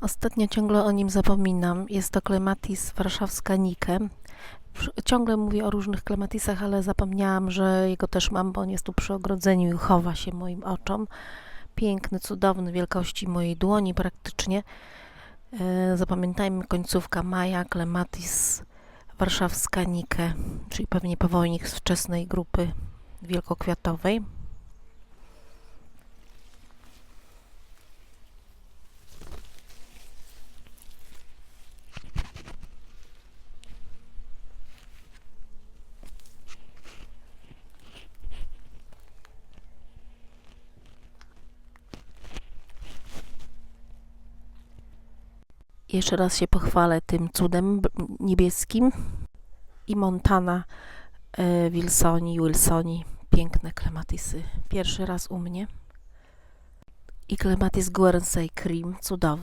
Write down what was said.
Ostatnio ciągle o nim zapominam. Jest to klematis warszawska Nike. Ciągle mówię o różnych klematisach, ale zapomniałam, że jego też mam, bo on jest tu przy ogrodzeniu i chowa się moim oczom. Piękny, cudowny, wielkości mojej dłoni praktycznie. E, Zapamiętajmy końcówka maja, klematis warszawska Nike, czyli pewnie powojnik z wczesnej grupy wielkokwiatowej. Jeszcze raz się pochwalę tym cudem niebieskim. I Montana e, Wilsoni, Wilsoni. Piękne klematisy. Pierwszy raz u mnie. I klematis Guernsey Cream. Cudowny.